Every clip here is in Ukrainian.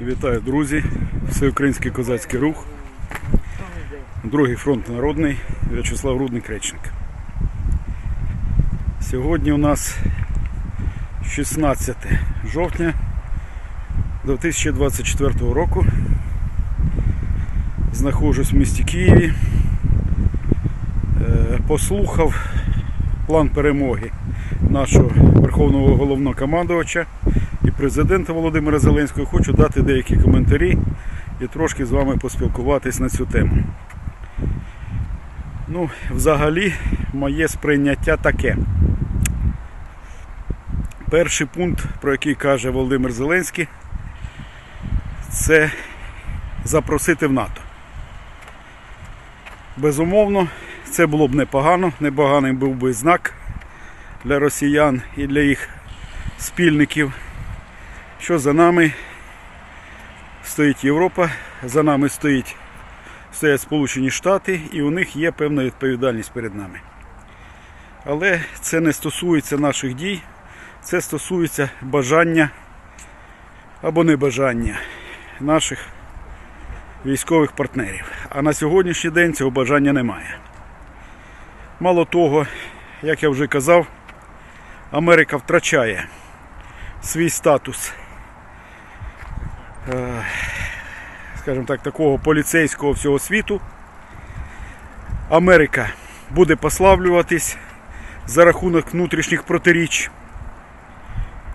Вітаю, друзі! Всеукраїнський козацький рух. Другий фронт народний В'ячеслав Рудник Речник. Сьогодні у нас 16 жовтня 2024 року. Знаходжусь в місті Києві. Е, Послухав план перемоги нашого Верховного головнокомандувача і президента Володимира Зеленського. Хочу дати деякі коментарі і трошки з вами поспілкуватись на цю тему. Ну, взагалі, моє сприйняття таке. Перший пункт, про який каже Володимир Зеленський, це запросити в НАТО. Безумовно, це було б непогано, непоганий був би знак для росіян і для їх спільників, що за нами стоїть Європа, за нами стоїть, стоять Сполучені Штати, і у них є певна відповідальність перед нами. Але це не стосується наших дій, це стосується бажання або небажання наших військових партнерів. А на сьогоднішній день цього бажання немає. Мало того, як я вже казав, Америка втрачає свій статус, скажімо так, такого поліцейського всього світу. Америка буде послаблюватись за рахунок внутрішніх протиріч.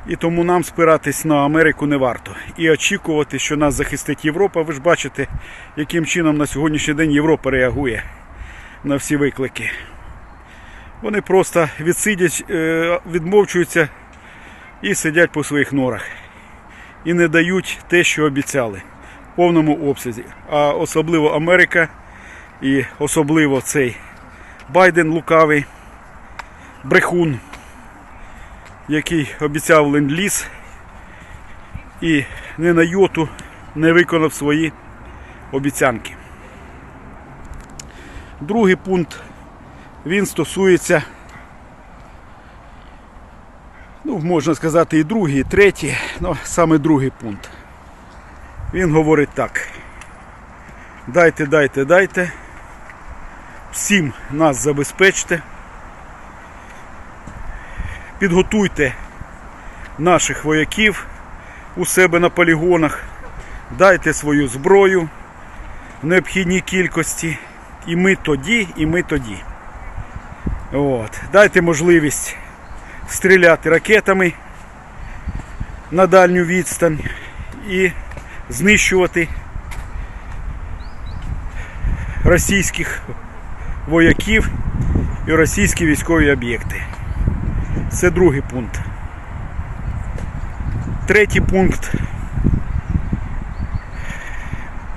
І тому нам спиратись на Америку не варто. І очікувати, що нас захистить Європа. Ви ж бачите, яким чином на сьогоднішній день Європа реагує на всі виклики. Вони просто відсидять, е, відмовчуються і сидять по своїх норах. І не дають те, що обіцяли в повному обсязі. А особливо Америка і особливо цей Байден лукавий, брехун, який обіцяв ленд-ліз і не на йоту не виконав свої обіцянки. Другий пункт він стосується, ну, можна сказати, і другий, і третій, але саме другий пункт. Він говорить так. Дайте, дайте, дайте. Всім нас забезпечте. Підготуйте наших вояків у себе на полігонах, дайте свою зброю в необхідній кількості. І ми тоді, і ми тоді. От. Дайте можливість стріляти ракетами на дальню відстань і знищувати російських вояків і російські військові об'єкти. Це другий пункт. Третій пункт.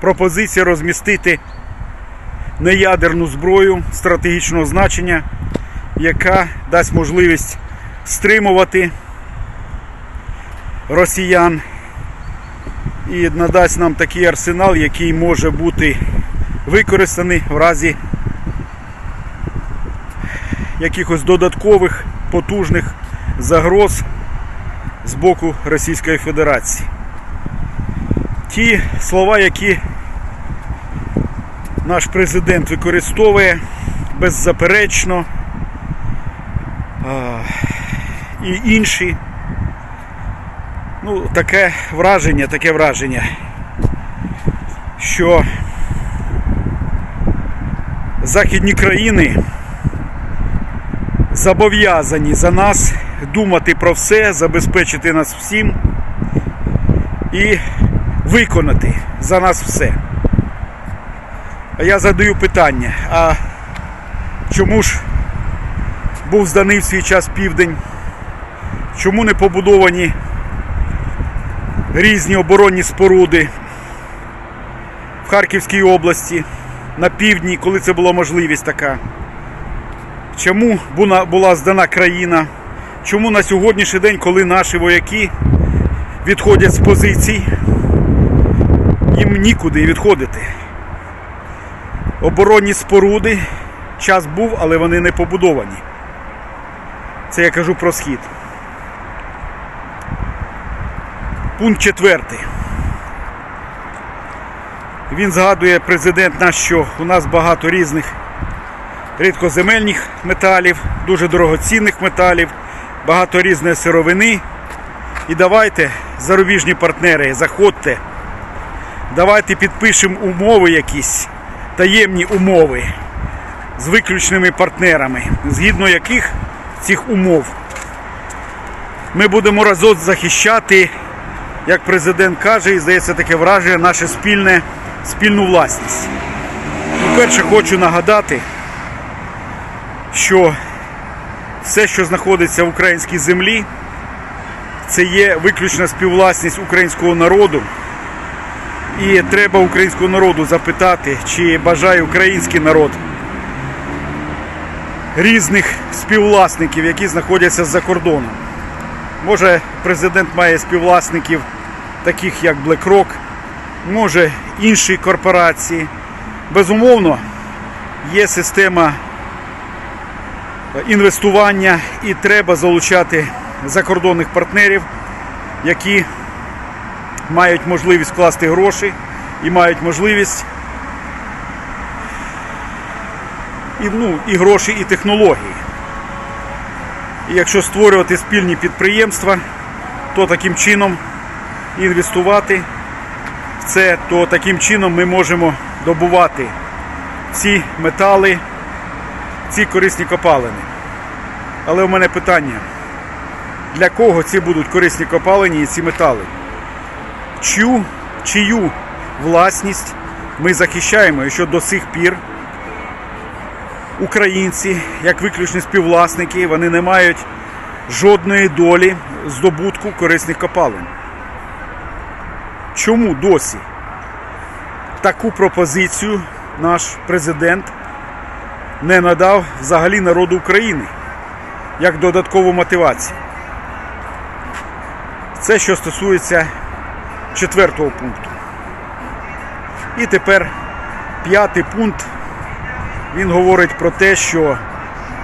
Пропозиція розмістити неядерну зброю стратегічного значення, яка дасть можливість стримувати росіян і надасть нам такий арсенал, який може бути використаний в разі якихось додаткових потужних загроз з боку Російської Федерації. Ті слова, які наш президент використовує беззаперечно і інші. Ну, таке враження, таке враження, що західні країни зобов'язані за нас думати про все, забезпечити нас всім і виконати за нас все. А я задаю питання, а чому ж був зданий в свій час південь? Чому не побудовані різні оборонні споруди в Харківській області, на півдні, коли це була можливість така? Чому була- здана країна? Чому на сьогоднішній день, коли наші вояки відходять з позицій, їм нікуди відходити? Оборонні споруди, час був, але вони не побудовані. Це я кажу про схід. Пункт четвертий. Він згадує президент наш, що у нас багато різних рідкоземельних металів, дуже дорогоцінних металів, багато різної сировини. І давайте, зарубіжні партнери, заходьте, давайте підпишемо умови якісь, таємні умови з виключними партнерами, згідно яких цих умов ми будемо разом захищати, як президент каже, і здається таке враження, наше спільне, спільну власність. По-перше, хочу нагадати, що все, що знаходиться в українській землі, це є виключна співвласність українського народу. І треба українського народу запитати, чи бажає український народ різних співвласників, які знаходяться за кордоном. Може, президент має співвласників, таких як BlackRock, може інші корпорації. Безумовно, є система інвестування і треба залучати закордонних партнерів, які мають можливість вкласти гроші і мають можливість і, ну, і гроші, і технології. І якщо створювати спільні підприємства, то таким чином інвестувати в це, то таким чином ми можемо добувати ці метали, ці корисні копалини. Але у мене питання, для кого ці будуть корисні копалини і ці метали? Чию, чию власність ми захищаємо, і що до сих пір українці, як виключні співвласники, вони не мають жодної долі здобутку корисних копалин. Чому досі таку пропозицію наш президент не надав взагалі народу України як додаткову мотивацію? Це що стосується четвертого пункту. І тепер п'ятий пункт. Він говорить про те, що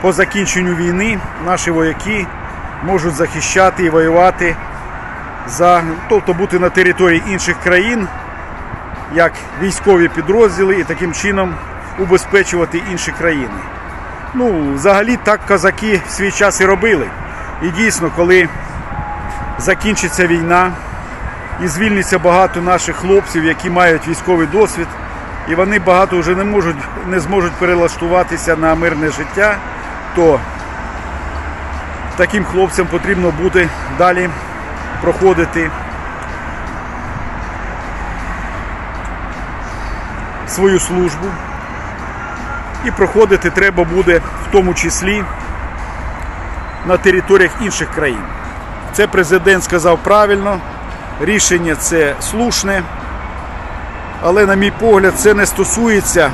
по закінченню війни наші вояки можуть захищати і воювати за, тобто бути на території інших країн, як військові підрозділи, і таким чином убезпечувати інші країни. Ну, взагалі так козаки в свій час і робили. І дійсно, коли закінчиться війна і звільниться багато наших хлопців, які мають військовий досвід, і вони багато вже не можуть, не зможуть перелаштуватися на мирне життя, то таким хлопцям потрібно буде далі проходити свою службу. І проходити треба буде в тому числі на територіях інших країн. Це президент сказав правильно, рішення це слушне. Але, на мій погляд, це не стосується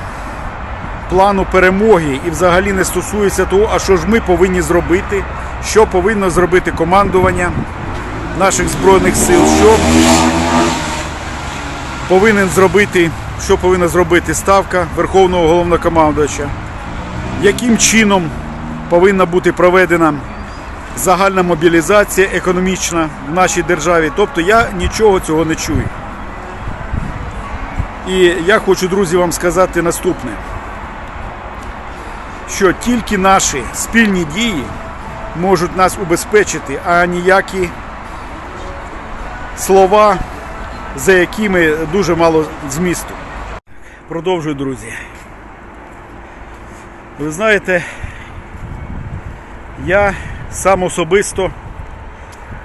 плану перемоги і взагалі не стосується того, а що ж ми повинні зробити, що повинно зробити командування наших Збройних сил, що повинен зробити, що повинна зробити ставка Верховного головнокомандувача, яким чином повинна бути проведена загальна мобілізація економічна в нашій державі. Тобто я нічого цього не чую. І я хочу, друзі, вам сказати наступне, що тільки наші спільні дії можуть нас убезпечити, а ніякі слова, за якими дуже мало змісту. Продовжую, друзі. Ви знаєте, я сам особисто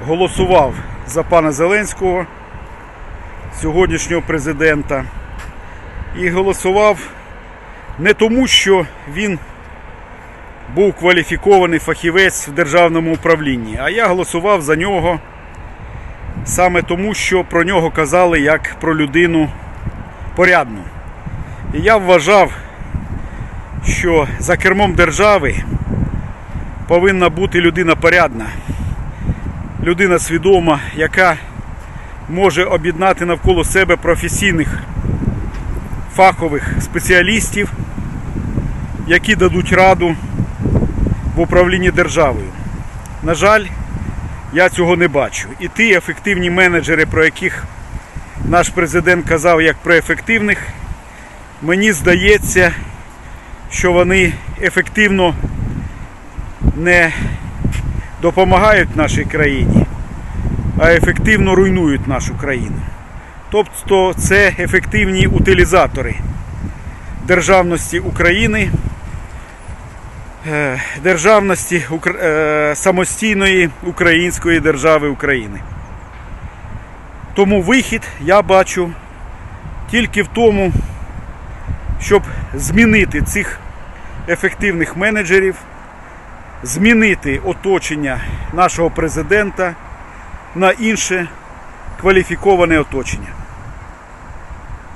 голосував за пана Зеленського, сьогоднішнього президента. І голосував не тому, що він був кваліфікований фахівець в державному управлінні, а я голосував за нього саме тому, що про нього казали як про людину порядну. І я вважав, що за кермом держави повинна бути людина порядна, людина свідома, яка може об'єднати навколо себе професійних фахових спеціалістів, які дадуть раду в управлінні державою. На жаль, я цього не бачу. І ті ефективні менеджери, про яких наш президент казав як про ефективних. Мені здається, що вони ефективно не допомагають нашій країні, а ефективно руйнують нашу країну. Тобто це ефективні утилізатори державності України, е, державності е, самостійної української держави України. Тому вихід я бачу тільки в тому, щоб змінити цих ефективних менеджерів, змінити оточення нашого президента на інше кваліфіковане оточення.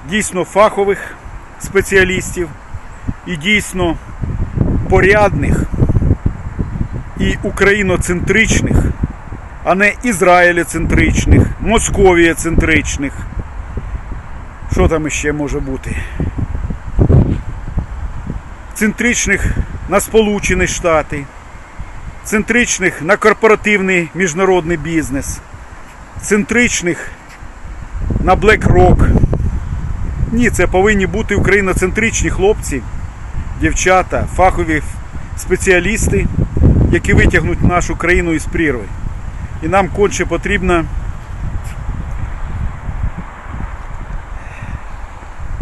Дійсно фахових спеціалістів і дійсно порядних і україноцентричних, а не ізраїльцентричних, московієцентричних. Що там ще може бути? Центричних на Сполучені Штати, центричних на корпоративний міжнародний бізнес, центричних на BlackRock. Ні, це повинні бути україноцентричні хлопці, дівчата, фахові спеціалісти, які витягнуть нашу країну із прірви. І нам конче потрібна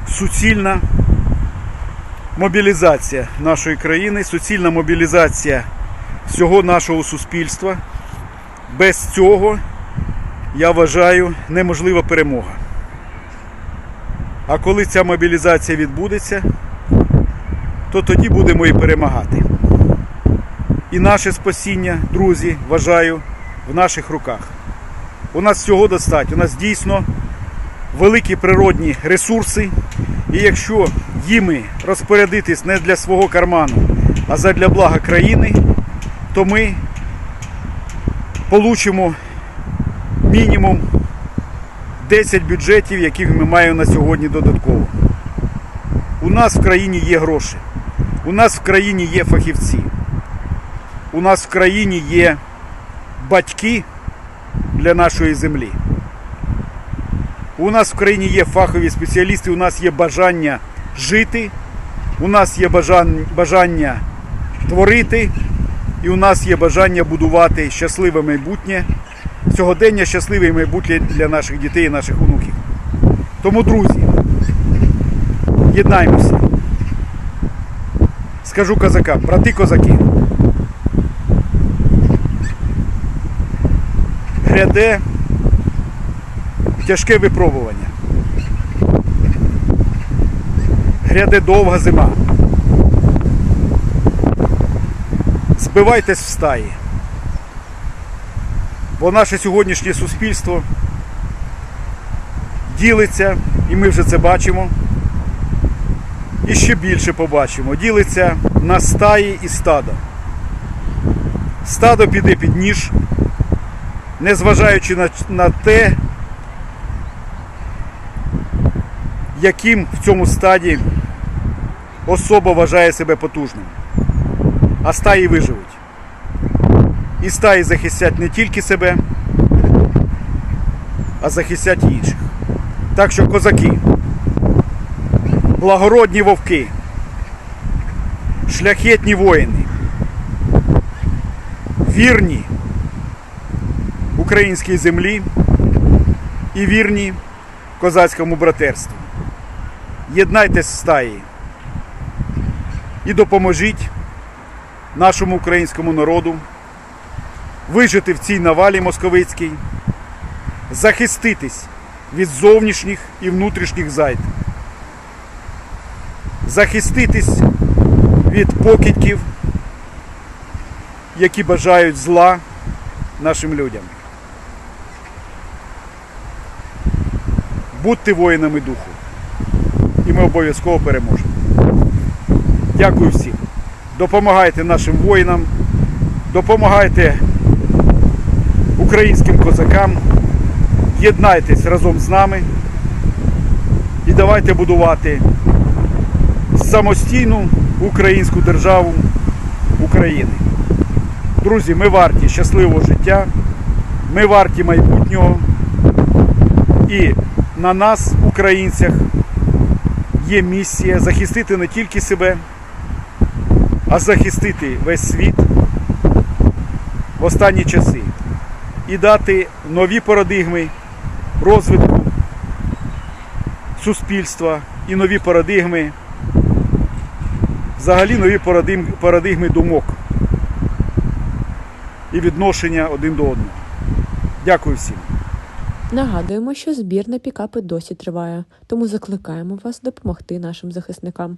суцільна мобілізація нашої країни, суцільна мобілізація всього нашого суспільства. Без цього, я вважаю, неможлива перемога. А коли ця мобілізація відбудеться, то тоді будемо і перемагати. І наше спасіння, друзі, вважаю, в наших руках. У нас всього достатньо. У нас дійсно великі природні ресурси. І якщо їми розпорядитись не для свого карману, а задля блага країни, то ми получимо мінімум 10 бюджетів, яких ми маємо на сьогодні додатково. У нас в країні є гроші. У нас в країні є фахівці. У нас в країні є батьки для нашої землі. У нас в країні є фахові спеціалісти, у нас є бажання жити, у нас є бажан- бажання творити, і у нас є бажання будувати щасливе майбутнє, сьогодення щасливе майбутнє для наших дітей і наших онуків. Тому, друзі, єднаймося. Скажу козакам, брати козаки. Гряде тяжке випробування. Гряде довга зима. Збивайтесь в стаї. Бо наше сьогоднішнє суспільство ділиться, і ми вже це бачимо. І ще більше побачимо. Ділиться на стаї і стадо. Стадо піде під ніж, незважаючи на, на те, яким в цьому стаді особа вважає себе потужним. А стаї виживуть. І стаї захистять не тільки себе, а захистять інших. Так що козаки, благородні вовки, шляхетні воїни, вірні українській землі і вірні козацькому братерству. Єднайтесь в стаї і допоможіть нашому українському народу вижити в цій навалі московицькій, захиститись від зовнішніх і внутрішніх зайд, захиститись від покидьків, які бажають зла нашим людям. Будьте воїнами духу, і ми обов'язково переможемо. Дякую всім. Допомагайте нашим воїнам, допомагайте українським козакам, єднайтесь разом з нами. І давайте будувати самостійну українську державу України. Друзі, ми варті щасливого життя, ми варті майбутнього. І на нас, українцях, є місія захистити не тільки себе, а захистити весь світ в останні часи і дати нові парадигми розвитку суспільства і нові парадигми, взагалі нові парадигми, думок і відношення один до одного. Дякую всім. Нагадуємо, що збір на пікапи досі триває, тому закликаємо вас допомогти нашим захисникам.